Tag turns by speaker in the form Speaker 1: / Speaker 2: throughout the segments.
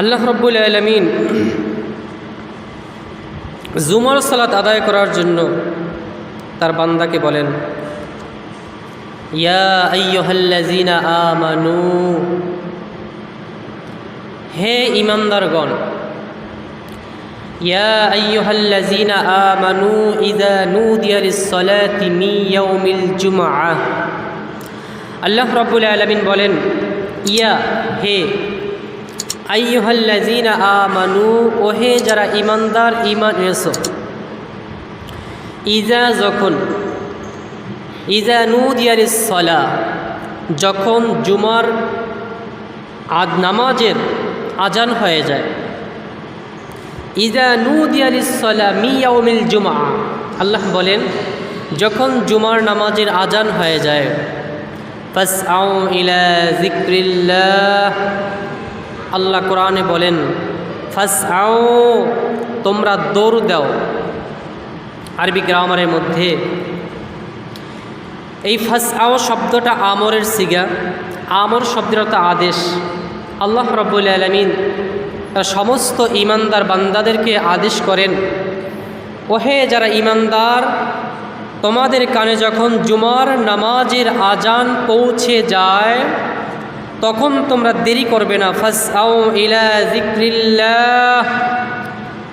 Speaker 1: আল্লাহ রব্বুল আলমিন জুমার সালাত আদায় করার জন্য তার বান্দাকে বলেন, ইয়া আমানু, হে ইমানদারগণ ইয়া আল্লাহ রাব্বুল আলামিন বলেন, ইয়া, হে আইয়ুহাল্লাযীনা আমানু, ওহে যারা ইমানদার ইমান এসো ইজা যখন ইজা নুদিয়ারিস সলা যখন জুমার আদ, নামাজের আজান হয়ে যায় ইজা নুদিয়ারিস সলা মিয়াউমিল জুমা আল্লাহ বলেন, যখন জুমার নামাজের আজান হয়ে যায় ফাস আও ইলা জিক্রিল্লাহ আল্লাহ কোরআনে বলেন ফাস আও তোমরা দৌড় দাও। আরবি গ্রামারের মধ্যে এই ফাস আও শব্দটা আমরের সিগা। আমর শব্দের আদেশ। আল্লাহ রব্বুল আলমিন সমস্ত ইমানদার বান্দাদেরকে আদেশ করেন, ওহে যারা ইমানদার, তোমাদের কানে যখন জুমার নামাজের আজান পৌঁছে যায় তখন তোমরা দেরি করবে না। ফাস আও ইলা জিক্রিল্লাহ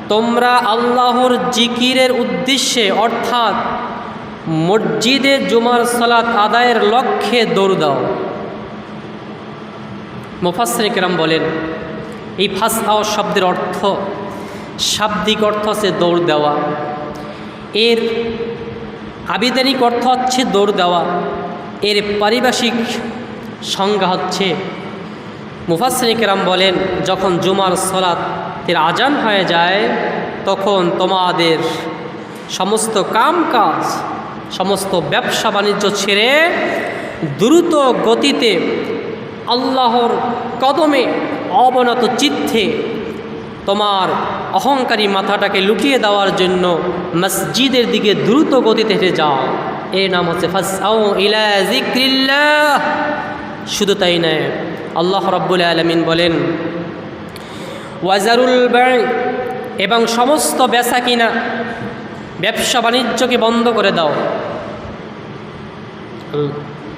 Speaker 1: তোমরা আল্লাহর জিকিরের উদ্দেশ্যে, অর্থাৎ মসজিদে জুমার সালাত আদায়ের লক্ষ্যে দৌড় দাও। মুফাসরিকরাম বলেন, এই ফাস আও শব্দের অর্থ, শাব্দিক অর্থ হচ্ছে দৌড় দেওয়া। এর আবিধানিক অর্থ হচ্ছে দৌড় দেওয়া। এর পারিভাষিক সংজ্ঞা হচ্ছে মুফাসরিকরাম বলেন, যখন জুমার সলাতের আজান হয়ে যায়, তখন তোমাদের সমস্ত কাম কাজ সমস্ত ব্যবসা বাণিজ্য ছেড়ে দ্রুত গতিতে আল্লাহর কদমে অবনত চিত্তে তোমার অহংকারী মাথাটাকে লুকিয়ে দেওয়ার জন্য মসজিদের দিকে দ্রুত গতিতে হেঁটে যাও। এর নাম হচ্ছে ফাসাও ইলা জিক্রিল্লাহ শুধু তাই নয়, আল্লাহ রব্বুল আলমিন বলেন, ওয়াজারুল ব্যাংক এবং সমস্ত বেচা কিনা ব্যবসা বাণিজ্যকে বন্ধ করে দাও।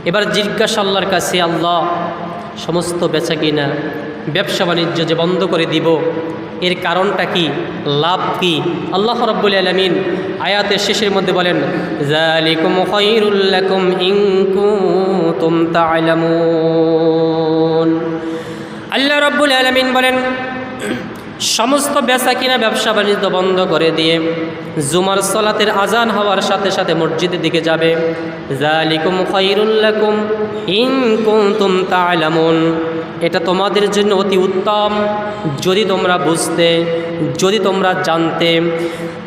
Speaker 1: এবার জিজ্ঞাসা আল্লাহর কাছে, আল্লাহ, সমস্ত বেচা কিনা ব্যবসা বাণিজ্য যে বন্ধ করে দিব, এর কারণটা কি, লাভ কি? আল্লাহ রব্বুল আলমিন আয়াতের শেষের মধ্যে বলেন আল্লাহ রব্বুল আলমিন বলেন, সমস্ত বেচা কিনা ব্যবসা বাণিজ্য বন্ধ করে দিয়ে জুমার সলাতের আজান হওয়ার সাথে সাথে মসজিদের দিকে যাবে। জালিকুম খৈরুল্লাকুম ইন কুনতুম তা'লামুন এটা তোমাদের জন্য অতি উত্তম। যদি তোমরা বুঝতে, যদি তোমরা জানতে,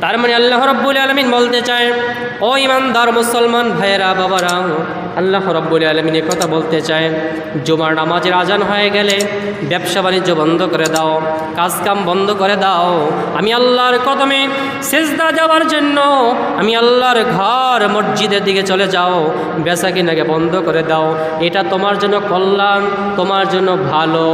Speaker 1: তার মানে আল্লাহ রব্বুল আলমিন বলতে চায়, ও ইমানদার মুসলমান ভাইয়েরা, বাবারা আল্লাহ রব্বুল আলমিনের কথা বলতে চায়, জুমার নামাজের আজান হয়ে গেলে ব্যবসা বাণিজ্য বন্ধ করে দাও, কাজকাম বন্ধ করে দাও। আমি আল্লাহর কদমে সেজদা যাওয়ার জন্য আমি আল্লাহর ঘর মসজিদের দিকে চলে যাও, বেচা কিনাকে বন্ধ করে দাও। এটা তোমার জন্য কল্যাণ, তোমার জন্য ভালো।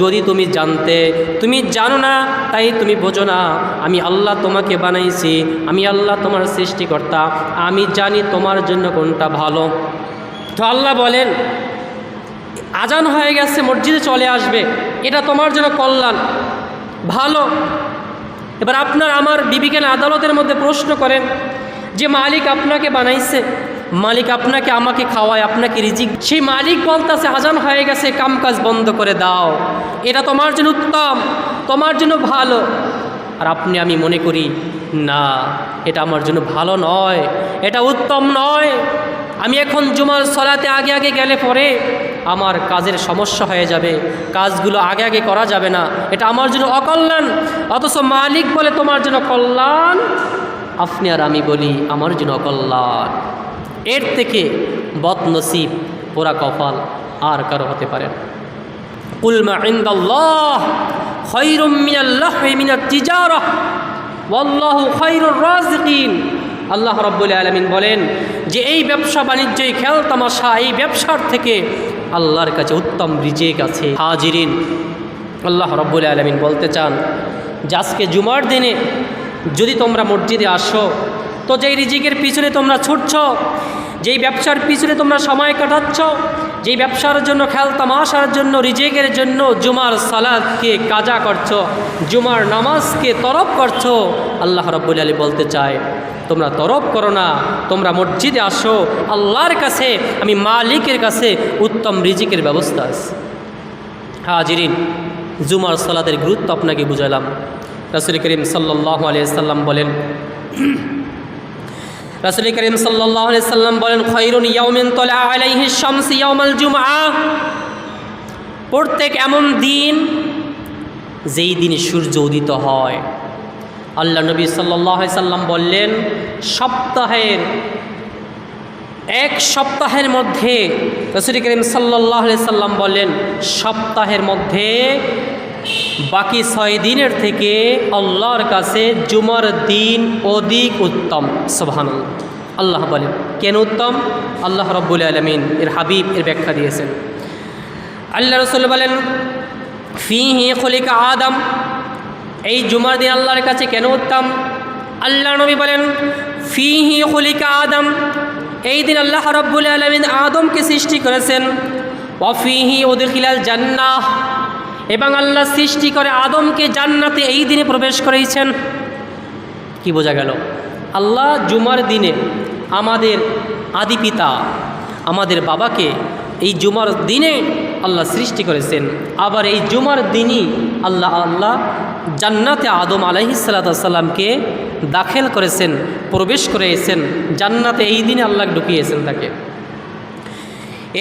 Speaker 1: যদি তুমি জানতে, তুমি জানো না, তাই তুমি বোঝো না। আমি আল্লাহ তোমাকে বানাইছি, আমি আল্লাহ তোমার সৃষ্টিকর্তা, আমি জানি তোমার জন্য কোনটা ভালো। তো আল্লাহ বলেন, আজান হয়ে গেছে, মসজিদে চলে আসবে, এটা তোমার জন্য কল্যাণ। ভালো। এবার আপনার আমার বিবিজ্ঞান আদালতের মধ্যে প্রশ্ন করেন যে, মালিক আপনাকে বানাইছে, মালিক আপনাকে আমাকে খাওয়ায়, আপনাকে রিজিক সেই মালিক বলতেছে, আজান হয়ে গেছে, কামকাজ বন্ধ করে দাও। এটা তোমার জন্য উত্তম, তোমার জন্য ভালো। আর আপনি, আমি মনে করি, না, এটা আমার জন্য ভালো নয়, এটা উত্তম নয়। আমি এখন জুমার সলাতে আগে আগে গেলে পরে আমার কাজের সমস্যা হয়ে যাবে, কাজগুলো আগে আগে করা যাবে না। এটা আমার জন্য অকল্যাণ। অথচ মালিক বলে তোমার জন্য কল্যাণ। আপনি আর আমি বলি, আমার জন্য অকল্যাণ। এর থেকে বদনসিব, পোড়া কপাল আর কারও হতে পারে না। কুলমা ইন্দাল্লাহ আল্লাহ রব্বুল আলমিন বলেন যে এই ব্যবসা বাণিজ্য এই তামাশা, এই ব্যবসার থেকে আল্লাহর কাছে উত্তম রিজেক আছে। হাজিরিন, আল্লাহ রব্বুল আলমিন বলতে চান যে আজকে জুমার দিনে যদি তোমরা মসজিদে আসো, তো যেই রিজিকের পিছনে তোমরা ছুটছ, যেই ব্যবসার পিছনে তোমরা সময় কাটাচ্ছ, যেই ব্যবসার জন্য খেল তামাশার জন্য, রিজেকের জন্য জুমার সালাদকে কাজা করছ, জুমার নামাজকে তরফ করছ, আল্লাহ রব্বুল আলী বলতে চায় তোমরা তরফ করো না, তোমরা মসজিদে আসো, আল্লাহর কাছে, আমি মালিকের কাছে উত্তম রিজিকের ব্যবস্থা আছে। হাজিরিন, জুমার সালাদের গুরুত্ব আপনাকে বুঝালাম। রাসুল করিম সাল্লাহ আলিয়াল্লাম বলেন, রাসুল করিম সাল্লাহ সাল্লাম বলেন, খৈরুন ইয়াউমিন তলা আলাইহি প্রত্যেক এমন দিন, যেই দিনে সূর্য উদিত হয় আল্লাহ নবী সাল্লাহ সাল্লাম বললেন, সপ্তাহের, এক সপ্তাহের মধ্যে রসুল করিম সাল্লাহ সাল্লাম বললেন, সপ্তাহের মধ্যে বাকি ছয় দিনের থেকে আল্লাহর কাছে জুমার দিন অধিক উত্তম। সোহান আল্লাহ বলেন, কেন উত্তম? আল্লাহ রব্বুল আলমিন এর হাবিব এর ব্যাখ্যা দিয়েছেন। আল্লাহ রসুল বলেন ফি হি খলিকা আদম। এই জুমার দিন আল্লাহর কাছে কেন উত্তম? আল্লাহ নবী বলেন ফি হি খলিকা আদম। এই দিন আল্লাহ রব্বুল আলমিন আদমকে সৃষ্টি করেছেন। ওয়ফিহি ওদখিলাল জান্নাহ। এবং আল্লাহ সৃষ্টি করে আদমকে জান্নাতে এই দিনে প্রবেশ করেছেন। কি বোঝা গেল? আল্লাহ জুমার দিনে আমাদের আদি পিতা, আমাদের বাবাকে এই জুমার দিনে আল্লাহ সৃষ্টি করেছেন। আবার এই জুমার দিনই আল্লাহ আল্লাহ জান্নাতে আদম আলহিসাল্লাতামকে দাখিল করেছেন, প্রবেশ করেছেন, জান্নাতে এই দিনে আল্লাহ ঢুকিয়েছেন তাকে।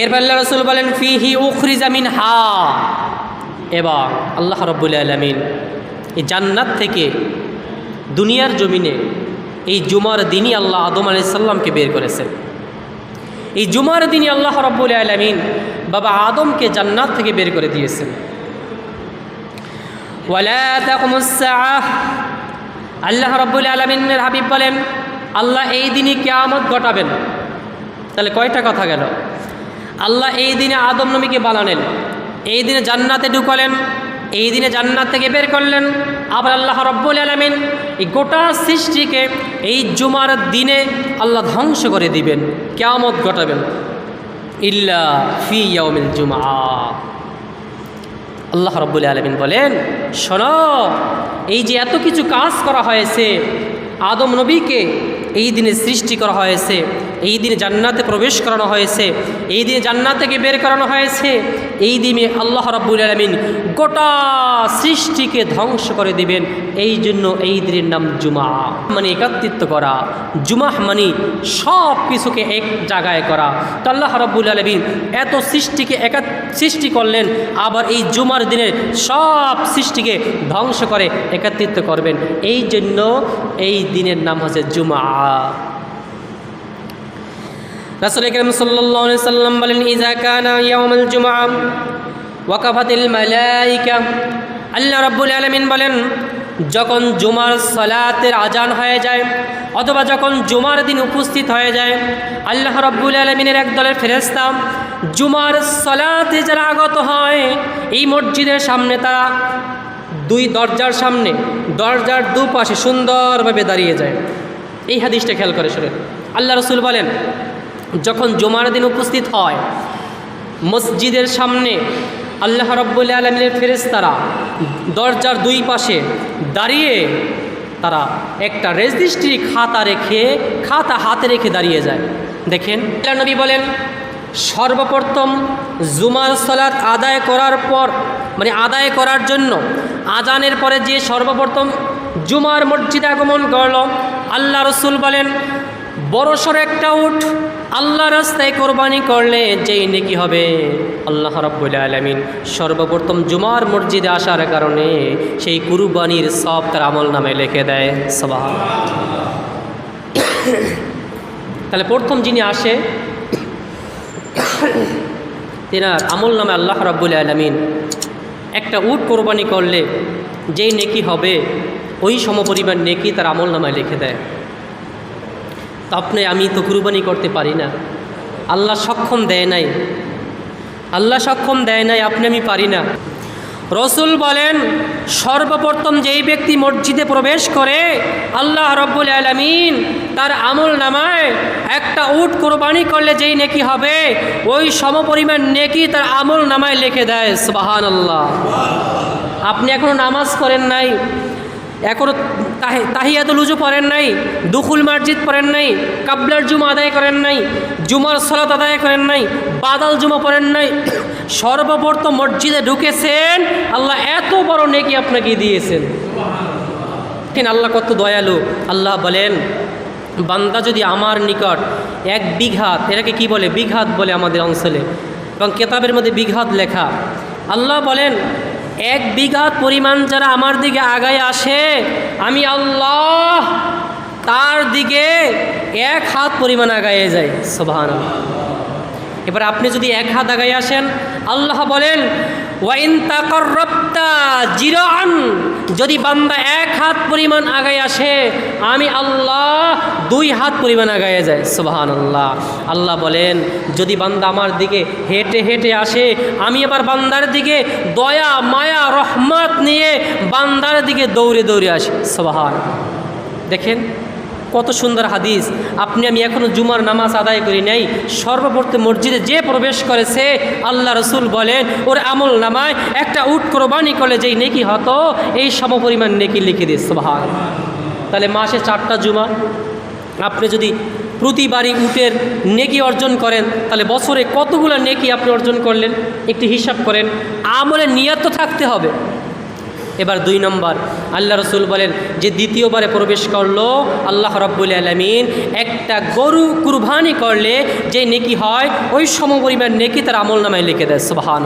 Speaker 1: এরপর আল্লাহ রসুল বলেন, ফিহি উখরি জামিন হা এবং আল্লাহ রব্বুল আলমিন এই জান্নাত থেকে দুনিয়ার জমিনে এই জুমার দিনই আল্লাহ আদম আলি সাল্লামকে বের করেছেন। এই জুমার দিনই আল্লাহ রব্বুল আলমিন বাবা আদমকে জান্নাত থেকে বের করে দিয়েছেন। আল্লাহ রব্বুল আলমিনের হাবিব বলেন, আল্লাহ এই দিনই কেয়ামত ঘটাবেন। তাহলে কয়টা কথা গেল? আল্লাহ এই দিনে আদম নবীকে বানালেন এই দিনে জান্নাতে ঢুকালেন, এই দিনে জান্নাত থেকে বের করলেন। আবার আল্লাহ রব্বুল আলমিন এই গোটা সৃষ্টিকে এই জুমার দিনে আল্লাহ ধ্বংস করে দিবেন, কেয়ামত ঘটাবেন। ইল্লা ফি ইয়াউমিল জুমা আল্লাহ রব্বুল আলমিন বলেন, শোনো, এই যে এত কিছু কাজ করা হয়েছে, আদম নবীকে এই দিনে সৃষ্টি করা হয়েছে, এই দিনে জান্নাতে প্রবেশ করানো হয়েছে, এই দিনে জান্নাত থেকে বের করানো হয়েছে, এই দিনে আল্লাহ রাব্বুল আলমিন গোটা সৃষ্টিকে ধ্বংস করে দিবেন, এই জন্য এই দিনের নাম জুমা। মানে একাত্রিত্ব করা, জুমাহ মানে সব কিছুকে এক জায়গায় করা। তো আল্লাহ রাব্বুল আলমিন এত সৃষ্টিকে একা, সৃষ্টি করলেন, আবার এই জুমার দিনের সব সৃষ্টিকে ধ্বংস করে একাত্রিত্ব করবেন। এই জন্য এই দিনের নাম হচ্ছে জুমা। রাসুল করিম সাল্লাল্লাহু আলাইহি সাল্লাম বলেন ইজা কানা ইয়াউমুল জুমআ, ওয়াকাফাতিল মালাইকা। আল্লাহ রাব্বুল আলামিন বলেন যখন জুমার সালাতের আজান হয়ে যায় অথবা যখন জুমার দিন উপস্থিত হয়ে যায়, আল্লাহ রব্বুল আলমিনের এক দলের ফেরেস্তা জুমার সলাতে যারা আগত হয়, এই মসজিদের সামনে তারা দুই দরজার সামনে, দরজার দুপাশে সুন্দরভাবে দাঁড়িয়ে যায়। এই হাদিসটা খেয়াল করে শুনে আল্লাহ রসুল বলেন, যখন জুমার দিন উপস্থিত হয়, মসজিদের সামনে আল্লাহ রব্বুল আলমিনের ফেরেস্তারা দরজার দুই পাশে দাঁড়িয়ে তারা একটা রেজিস্ট্রি খাতা রেখে, খাতা হাতে রেখে দাঁড়িয়ে যায়। দেখেন নবী বলেন, সর্বপ্রথম জুমার সলাত আদায় করার পর মানে আদায় করার জন্য আজানের পরে যে সর্বপ্রথম জুমার মসজিদে আগমন করল, আল্লাহ রসুল বলেন বড়সড় একটা উঠ আল্লাহ রাস্তায় কোরবানি করলে যেই নেকি হবে? আল্লাহ রব্বুল আলমিন সর্বপ্রথম জুমার মসজিদে আসার কারণে সেই কুরবানির সব তার আমল নামে লিখে দেয়। সবাহ তাহলে প্রথম যিনি আসে, তেনার আমল নামে আল্লাহ রব্বুল আলমিন একটা উট কোরবানি করলে যেই নেকি হবে, ওই সমপরিমাণ নেকি তার আমল নামায় লিখে দেয়। আপনি, আমি তো কুরবানি করতে পারি না। আল্লাহ সক্ষম দেয় নাই। আল্লাহ সক্ষম দেয় নাই, আপনি, আমি পারি না। রসুল বলেন, সর্বপ্রথম যেই ব্যক্তি মসজিদে প্রবেশ করে, আল্লাহ রব্বুল আলমিন তার আমল নামায় একটা উট কোরবানি করলে যেই নেকি হবে, ওই সমপরিমাণ নেকি তার আমল নামায় লিখে দেয় সুবাহান আল্লাহ আপনি এখনও নামাজ করেন নাই? এখনও তাহি, তাহিয়াতুল উজু পড়েন নাই, দুখুল মার্জিদ পড়েন নাই, কাবলার জুমা আদায় করেন নাই, জুমার সলাত আদায় করেন নাই, বাদাল জুমা পড়েন নাই, সর্বপ্রথম মসজিদে ঢুকেছেন, আল্লাহ এত বড় নেকি আপনাকে দিয়েছেন। ঠিক আল্লাহ কত দয়ালু? আল্লাহ বলেন, বান্দা যদি আমার নিকট এক বিঘাত এটাকে কি বলে? বিঘাত বলে আমাদের অঞ্চলে। এবং কেতাবের মধ্যে বিঘাত লেখা। আল্লাহ বলেন এক বিঘাত পরিমাণ যারা আমার দিকে আগায় আসে, আমি আল্লাহ তার দিকে এক হাত পরিমাণ আগাইয়ে যায় সোভান এবার আপনি যদি এক হাত আগায় আসেন, আল্লাহ বলেন ওয়াইন রপ্তা জিরান যদি বান্দা এক হাত পরিমাণ আগায় আসে, আমি আল্লাহ দুই হাত পরিমাণ আগায় যায়। সুবাহান আল্লাহ আল্লাহ বলেন, যদি বান্দা আমার দিকে হেঁটে হেঁটে আসে, আমি আবার বান্দার দিকে দয়া, মায়া, রহমত নিয়ে বান্দার দিকে দৌড়ে দৌড়ে আসি। সুবাহান। দেখেন কত সুন্দর হাদিস। আপনি, আমি এখনও জুমার নামাজ আদায় করি নাই। সর্বপ্রথম মসজিদে যে প্রবেশ করেছে আল্লাহ রসুল বলেন, ওর আমল নামায় একটা উট কোরবানি করলে যেই নেকি হতো, এই সমপরিমাণ নেকি লিখে দিস। ভাগ তাহলে মাসে চারটা জুমা। আপনি যদি প্রতিবারই উটের নেকি অর্জন করেন, তাহলে বছরে কতগুলো নেকি আপনি অর্জন করলেন? একটি হিসাব করেন। আমলে নিয়ত তো থাকতে হবে। এবার দুই নম্বর, আল্লাহ রসুল বলেন, যে দ্বিতীয়বারে প্রবেশ করল আল্লাহ রব্বুল আলমিন, একটা গরু কুরবানি করলে যে নেকি হয়, ওই সমপরিমাণ নেকি তার আমল নামায় লিখে দেয় সুবাহান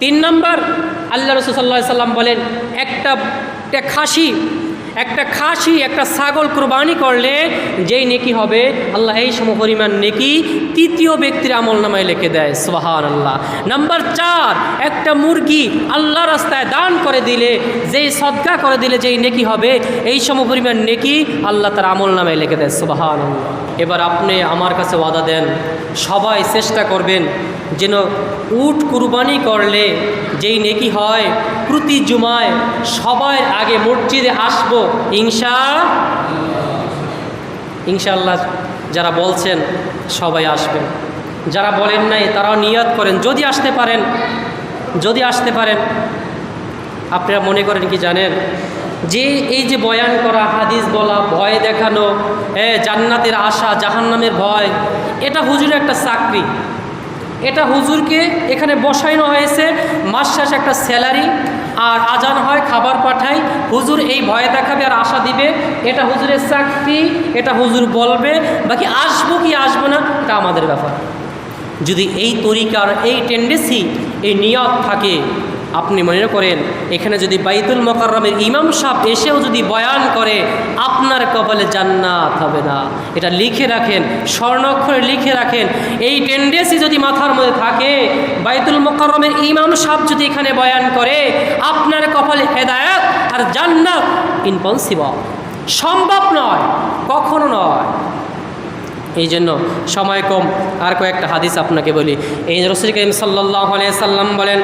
Speaker 1: তিন নম্বর, আল্লাহ রসুল সাল্লাহ সাল্লাম বলেন, একটা একটা খাসি একটা খাসি, একটা ছাগল কুরবানি করলে যেই নেকি হবে, আল্লাহ এই সমপরিমাণ নেকি তৃতীয় ব্যক্তির আমল নামায় লিখে দেয় সোহান আল্লাহ নাম্বার চার, একটা মুরগি আল্লাহ রাস্তায় দান করে দিলে, যেই সদকা করে দিলে যেই নেকি হবে, এই সমপরিমাণ নেকি আল্লাহ তার আমল নামায় লিখে দেয় সোহান আল্লাহ এবার আপনি আমার কাছে ওয়াদা দেন, সবাই চেষ্টা করবেন যেন উট কুরবানি করলে যেই নেকি হয়, প্রতি জুমায় সবাই আগে মসজিদে আসব ইনশা ইনশাল্লাহ যারা বলছেন, সবাই আসবেন। যারা বলেন নাই, তারাও নিয়ত করেন। যদি আসতে পারেন, যদি আসতে পারেন, আপনারা মনে করেন কি জানেন? যে এই যে বয়ান করা, হাদিস বলা, ভয় দেখানো হ্যাঁ জান্নাতের আশা, জাহান্নামের ভয়, এটা হুজুরের একটা চাকরি। এটা হুজুরকে এখানে বসাইনো হয়েছে। মাস শেষ একটা স্যালারি আর আজান হয়, খাবার পাঠাই হুজুর এই ভয়ে দেখাবে আর আশা দিবে, এটা হুজুরের চাকরি, এটা হুজুর বলবে, বাকি আসব কি আসব না, এটা আমাদের ব্যাপার। যদি এই তরিকার, এই টেন্ডেন্সি এই নিয়ত থাকে আপনি মনে করেন, এখানে যদি বাইতুল মকরমের ইমাম সাহেব এসেও যদি বয়ান করে, আপনার কপালে জান্নাত হবে না। এটা লিখে রাখেন স্বর্ণাক্ষরে লিখে রাখেন। এই টেন্ডেন্সি যদি মাথার মধ্যে থাকে, বাইতুল মকরমের ইমাম সাহেব যদি এখানে বয়ান করে, আপনার কপালে হেদায়ত আর জান্নাত ইনপসিবল সম্ভব নয়, কখনো নয়। এই জন্য সময় কম, আর কয়েকটা হাদিস আপনাকে বলি। এই রসুল করিম সাল্লাহ সাল্লাম বলেন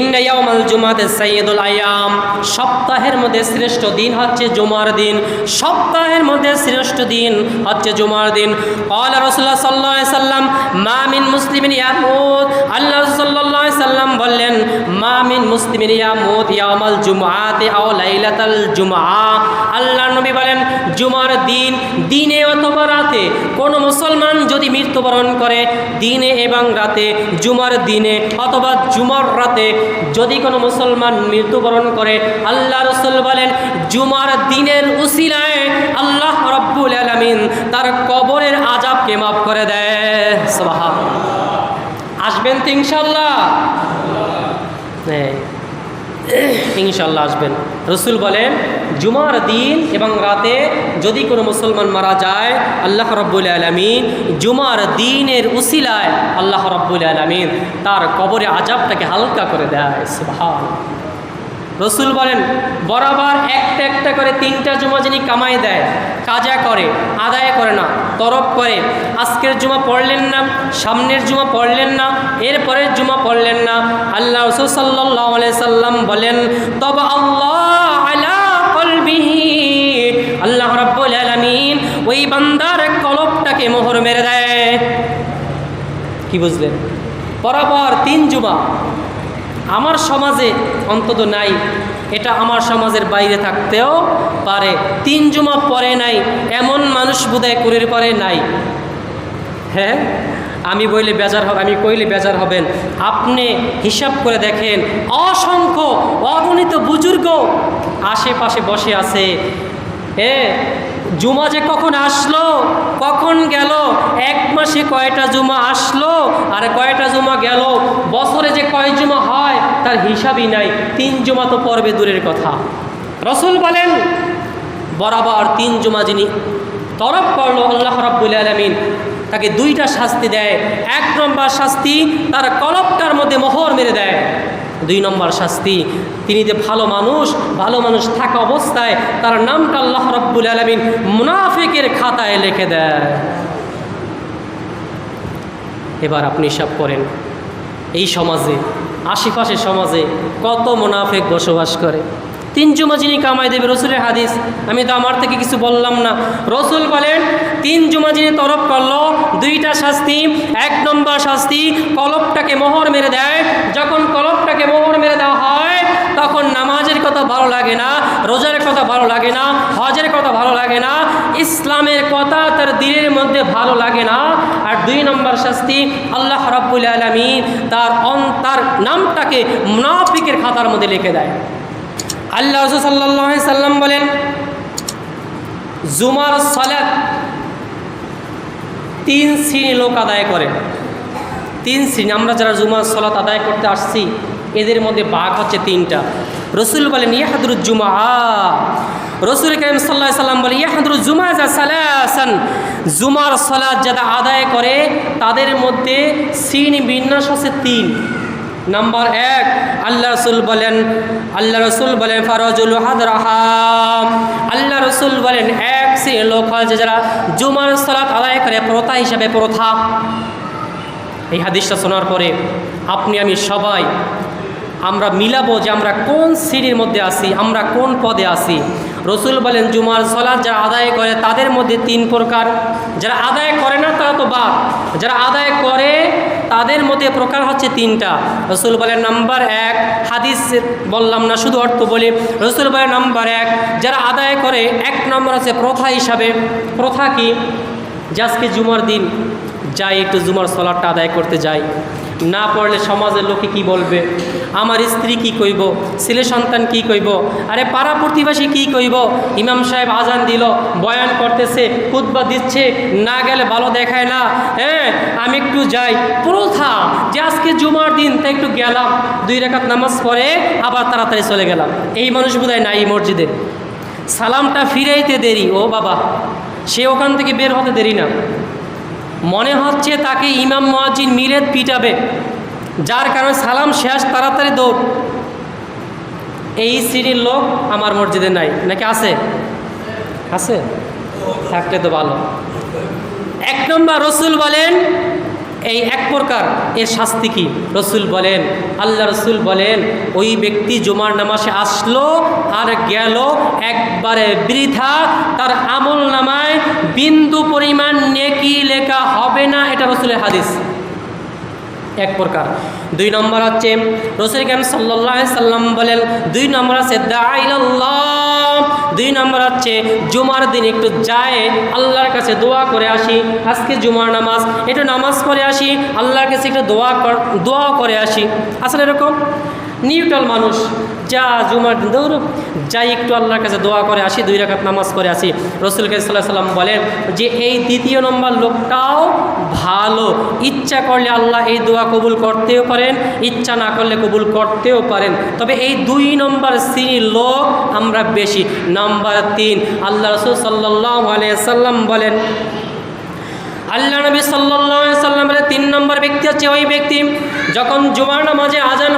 Speaker 1: ইন্ডিয়াউমাল জুমাতে সৈয়দুল আয়াম। সপ্তাহের মধ্যে শ্রেষ্ঠ দিন হচ্ছে জুমার দিন। সপ্তাহের মধ্যে শ্রেষ্ঠ দিন হচ্ছে জুমার দিন। কলা রসুল্লাহ সাল্লাহ সাল্লাম মামিন মুসলিমিন ইয়ামুদ আল্লাহ সাল্লাহ সাল্লাম বললেন মামিন মুসলিমিন ইয়ামুদ ইয়ামাল জুমাতে আও লাইলাতাল জুমা আল্লাহ নবী বলেন, জুমার দিন, দিনে অথবা রাতে কোনো মুসলমান যদি মৃত্যুবরণ করে, দিনে এবং রাতে, জুমার দিনে অথবা জুমার রাতে যদি কোনো মুসলমান মৃত্যুবরণ করে, আল্লাহ রসুল বলেন, জুমার দিনের উসিলায় আল্লাহ রব্বুল আলমিন তার কবরের আজাবকে মাফ করে দেয়। সবাহা আসবেন তো ইনশাল্লাহ? হ্যাঁ ইনশাল্লাহ আসবেন। রসুল বলেন, জুমার দিন এবং রাতে যদি কোনো মুসলমান মারা যায়, আল্লাহ রব্বুল আলমিন জুমার দিনের উসিলায় আল্লাহ রব্বুল আলমিন তার কবরে আজাবটাকে হালকা করে দেয়। সুভাষ রসুল বলেন, বরাবর একটা একটা করে তিনটা জুমা যিনি কামাই দেয়, কাজা করে, আদায় করে না তরফ করে। আজকের জুমা পড়লেন না, সামনের জুমা পড়লেন না, এরপরের জুমা পড়লেন না। আল্লাহ রসুল সাল্লাহ সাল্লাম বলেন, তবে আল্লাহ আল্লাহ রাব্বুল আলামিন ওই বান্দার কলবটাকে মোহর মেরে দেয়। কি বুঝলেন? বরাবর তিন জুমা আমার সমাজে অন্তত নাই। এটা আমার সমাজের বাইরে থাকতেও পারে। তিন জুমা পরে নাই, এমন মানুষ বোধহয় কুড়ির পরে নাই। হ্যাঁ আমি বইলে বেজার হবে আমি কইলে বেজার হবেন। আপনি হিসাব করে দেখেন, অসংখ্য অগণিত বুজুর্গ আশেপাশে বসে আছে। হ্যাঁ জুমা যে কখন আসলো, কখন গেল, এক মাসে কয়টা জুমা আসলো আর কয়টা জুমা গেল, বছরে যে কয় জুমা হয় তার হিসাবই নাই, তিন জুমা তো পর্বে দূরের কথা। রসুল বলেন, বরাবর তিন জুমা যিনি তরফ করল আল্লাহ রাব্বুল আলমিন, তাকে দুইটা শাস্তি দেয়। এক নম্বর শাস্তি, তার কলপটার মধ্যে মোহর মেরে দেয়। দুই নম্বর শাস্তি। তিনি যে ভালো মানুষ ভালো মানুষ থাকা অবস্থায় তার নামটা আল্লাহ রব্বুল আলমিন মুনাফিকের খাতায় লিখে দেয় এবার আপনি হিসাব করেন, এই সমাজে আশেপাশে সমাজে কত মুনাফেক বসবাস করে? তিন জুমা যিনি কামাই দেবে, রসুলের হাদিস। আমি তো আমার থেকে কিছু বললাম না। রসুল বলেন, তিন জুমা যিনি তরফ করল, দুইটা শাস্তি, এক নম্বর শাস্তি, কলপটাকে মোহর মেরে দেয়। যখন কলপটাকে মোহর মেরে দেওয়া হয়, তখন নামাজের কথা ভালো লাগে না, রোজার কথা ভালো লাগে না, হজের কথা ভালো লাগে না, ইসলামের কথা তার দিলের মধ্যে ভালো লাগে না। আর দুই নম্বর শাস্তি, আল্লাহ রাব্বুল আলমী তার অন তার নামটাকে মুনাফিকের খাতার মধ্যে লিখে দেয়। আল্লাহ সাল্লাম বলেন, জুমার সালাত তিন শ্রেণি লোক আদায় করে। তিন শ্রেণি, আমরা যারা জুমার সলাত আদায় করতে আসছি, এদের মধ্যে বাঘ হচ্ছে তিনটা। রসুল বলেন ইয়াহাদুর জুমা। রসুল করিম সাল্লাহ সাল্লাম বলে ইয়াহাদুর জুমা যা সালাসান। জুমার সলাদ যারা আদায় করে, তাদের মধ্যে শ্রেণি বিন্যাস হচ্ছে তিন। নাম্বার এক, আল্লাহ রসুল বলেন, আল্লাহ রসুল বলেন, ফারজুল হাদরাহাম আল্লাহ রসুল বলেন, এক সে লোক হয় যে যারা জুমার সালাত আদায় করে, প্রথা হিসাবে প্রথা। এই হাদিসটা শোনার পরে আপনি, আমি সবাই, আমরা মিলাবো যে আমরা কোন সিঁড়ির মধ্যে আসি আমরা কোন পদে আসি রসুল বলেন, জুমার সলাদ যারা আদায় করে, তাদের মধ্যে তিন প্রকার। যারা আদায় করে না, তারা তো বাদ। যারা আদায় করে, তাদের মধ্যে প্রকার হচ্ছে তিনটা। রসুল বলেন, নাম্বার এক, হাদিস বললাম না, শুধু অর্থ বলি। রসুল বলেন, নাম্বার এক, যারা আদায় করে, এক নম্বর আছে প্রথা হিসাবে। প্রথা কি? যে আজকে জুমার দিন, যাই একটু জুমার সলাটটা আদায় করতে যাই। না পড়লে সমাজের লোকে কি বলবে? আমার স্ত্রী কি কইব? ছেলে সন্তান কি কইব? আরে পাড়া প্রতিবাসী কি কইব? ইমাম সাহেব আজান দিল, বয়ান করতেছে কুদবা দিচ্ছে, না গেলে ভালো দেখায় না। হ্যাঁ আমি একটু যাই। প্রথা, যে আজকে জুমার দিন, তাই একটু গেলাম। দুই রেখাত নামাজ পড়ে আবার তাড়াতাড়ি চলে গেলাম। এই মানুষ বোধহয় নাই মসজিদে। সালামটা ফিরাইতে দেরি, ও বাবা। সে ওখান থেকে বের হতে দেরি না। মনে হচ্ছে তাকে ইমাম মহাজিন মিলেদ পিটাবে, যার কারণে সালাম শেষ, তাড়াতাড়ি দৌড়। এই শ্রেণির লোক আমার মসজিদে নাই। নাকি আছে? আছে? থাকলে তো ভালো। এক নম্বর রসুল বলেন এই এক প্রকার এর শাস্তি কি? রসুল বলেন, আল্লাহ রসুল বলেন, ওই ব্যক্তি জুমার নামাজে আসলো আর গেল একবারে বৃথা, তার আমল নামায় বিন্দু পরিমাণ নেকি লেখা হবে না, এটা রসুলের হাদিস। এক প্রকার। দুই নম্বর হচ্ছে, রসুল কাম সাল্লাহ সাল্লাম বলেন, দুই নম্বর আছে, দা দাইল্লাহ দুই নম্বর হচ্ছে, জুমার দিন একটু যায়, আল্লাহর কাছে দোয়া করে আসি। আজকে জুমার নামাজ, একটু নামাজ পড়ে আসি, আল্লাহর কাছে একটু দোয়া কর দোয়া করে আসি। আসলে এরকম? নিউট্রাল মানুষ। যা জুমার দিন দৌড় যাই একটু আল্লাহর কাছে দোয়া করে আসি, দুই রাখাত নামাজ করে আসি। রসুল সাল্লাহ সাল্লাম বলেন যে, এই দ্বিতীয় নম্বর লোকটাও ভালো। ইচ্ছা করলে আল্লাহ এই দোয়া কবুল করতেও পারেন, ইচ্ছা না করলে কবুল করতেও পারেন। তবে এই দুই নম্বর শ্রেণির লোক আমরা বেশি। নাম্বার তিন, আল্লাহ রসুল সাল্লাহ সাল্লাম বলেন, আল্লাহ নবী সাল্লাহ সাল্লামের তিন নম্বর ব্যক্তি হচ্ছে ওই ব্যক্তি। যখন জুমার নামাজে আজান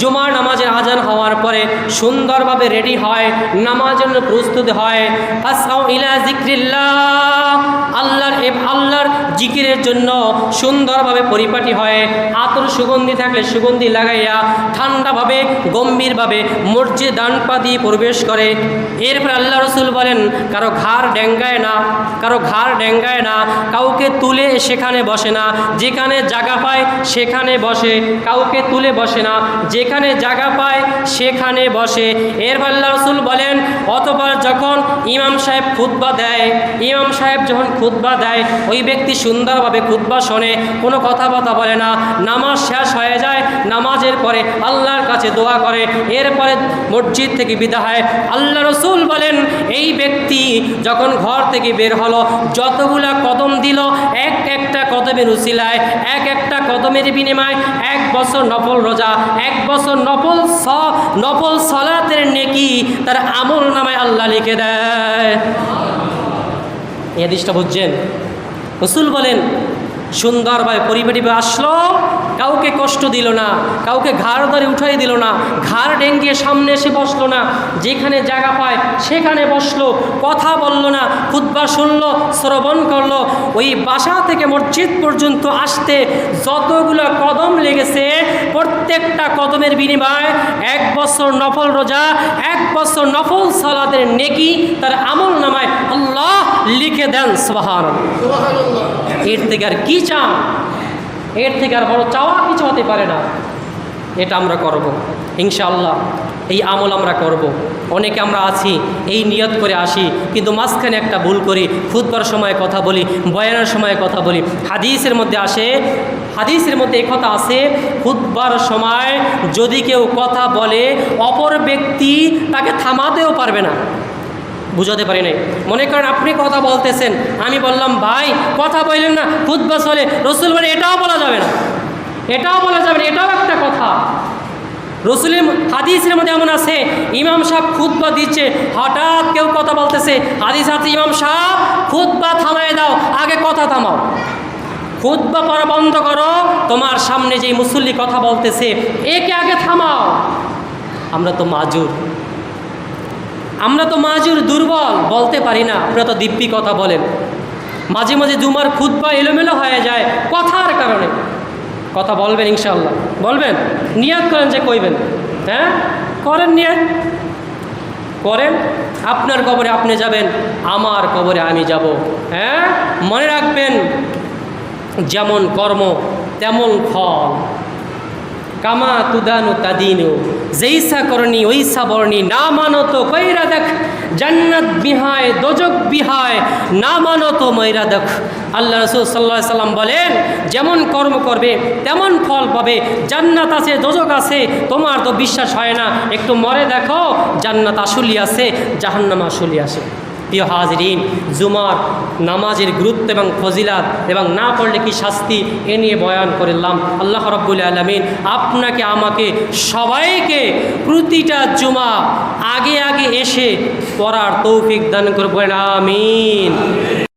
Speaker 1: জুমার নামাজের আজান হওয়ার পরে সুন্দরভাবে রেডি হয় নামাজের প্রস্তুত হয়। আসাও ইলা জিক্রিল্লাহ আল্লাহর এ- আল্লাহর জিকিরের জন্য সুন্দরভাবে পরিপাটি হয়। আতর সুগন্ধি থাকলে সুগন্ধি লাগাইয়া ঠান্ডাভাবে, গম্ভীরভাবে মসজিদ দান পা দিয়ে প্রবেশ করে। এরপর আল্লাহ রসুল বলেন, কারও ঘাড় ডেঙ্গায় না, কারও ঘাড় ডেঙ্গায় না, কাউকে তুলে সেখানে বসে না, যেখানে জায়গা পায় সেখানে বসে, কাউকে তুলে বসে না, যেখানে জায়গা পায় সেখানে বসে। এরপর আল্লাহ রসুল বলেন, অতপর যখন ইমাম সাহেব খুতবা দেয়, ইমাম সাহেব যখন খুতবা দেয়, ওই ব্যক্তি সুন্দরভাবে খুতবা শোনে, কোনো কথাবার্তা বলে না। নামাজ শেষ হয়ে যায়, নামাজের পরে আল্লাহর কাছে দোয়া করে, এরপরে মসজিদ থেকে বিদা হয়। আল্লাহ রসুল বলেন, এই ব্যক্তি যখন ঘর থেকে বের হলো, যতগুলা কদম দিল, এক একটা কদমের উসিলায়, এক একটা কদমের বিনিময়, এক বছর নফল রোজা, এক বছর নফল স, নফল সলাতের নেকি তার আমল নামায় আল্লাহ লিখে দেয়। এই হাদিসটা বুঝছেন? রসুল বলেন সুন্দরভাবে পরিপাটিভাবে আসলো কাউকে কষ্ট দিল না, কাউকে ঘাড় ধরে উঠাই দিল না, ঘাড় ডেঙ্গিয়ে সামনে এসে বসল না, যেখানে জায়গা পায় সেখানে বসল, কথা বলল না খুদ্া শুনলো, শ্রবণ করল। ওই বাসা থেকে মসজিদ পর্যন্ত আসতে যতগুলো কদম লেগেছে, প্রত্যেকটা কদমের বিনিময় এক বছর নফল রোজা, এক বছর নফল সালাদের নেকি তার আমল নামায় আল্লাহ লিখে দেন সোহান এর থেকে আর কি চান? এর থেকে আর বড় চাওয়া কিছু হতে পারে না। এটা আমরা করব। ইনশাআল্লাহ, এই আমল আমরা করব। অনেকে আমরা আছি, এই নিয়ত করে আসি, কিন্তু মাঝখানে একটা ভুল করি খুদবার সময় কথা বলি, বয়ানের সময় কথা বলি। হাদিসের মধ্যে আসে, হাদিসের মধ্যে এই কথা আছে খুদবার সময় যদি কেউ কথা বলে, অপর ব্যক্তি তাকে থামাতেও পারবে না। বুঝাতে পারি নাই। মনে করেন আপনি কথা বলতেছেন, আমি বললাম, ভাই, কথা বললেন না, খুদ্া চলে রসুল বলে, এটাও বলা যাবে না। এটাও বলা যাবে না, এটাও একটা কথা। রসুলের হাদিসের মধ্যে এমন আছে, ইমাম সাহেব খুদ্া দিচ্ছে, হঠাৎ কেউ কথা বলতেছে, হাদিস আছে, ইমাম সাহেব খুদ্া থামায় দাও, আগে কথা থামাও। খুদ্া পড়া বন্ধ করো, তোমার সামনে যেই মুসল্লি কথা বলতেছে, একে আগে থামাও। আমরা তো মাজুর। আমরা তো মাজুর দুর্বল বলতে পারি না। আপনারা তো দিব্যি কথা বলেন। মাঝে মাঝে জুমার খুদ্া এলোমেলো হয়ে যায় কথার কারণে। কথা বলবেন ইনশাল্লাহ বলবেন? নিয়াত করেন যে কইবেন। হ্যাঁ? করেন নিয়াত? করেন? আপনার কবরে আপনি যাবেন, আমার কবরে আমি যাব। হ্যাঁ? মনে রাখবেন, যেমন কর্ম, তেমন ফল। কামা তুদানু তাদিনু, যেইসা করনি ওইসা বর্ণি, না মানো তো কইরা দেখ, জান্নাত বিহায়, দোজক বিহায়, না মানো তো ময়রা দেখ। আল্লাহ রসুল সাল্লাহ সাল্লাম বলেন, যেমন কর্ম করবে, তেমন ফল পাবে। জান্নাত আছে, দোজক আছে, তোমার তো বিশ্বাস হয় না। একটু মরে দেখো, জান্নাত আসলি আছে, জাহান্নাম আসলি আছে প্রিয় হাজরিন, জুমার নামাজের গুরুত্ব এবং ফজিলাত এবং না পড়লে কি শাস্তি এ নিয়ে বয়ান করলাম। আল্লাহ রব্বুল আলমিন আপনাকে, আমাকে সবাইকে প্রতিটা জুমা আগে আগে এসে পড়ার তৌফিক দান করবেন আমিন।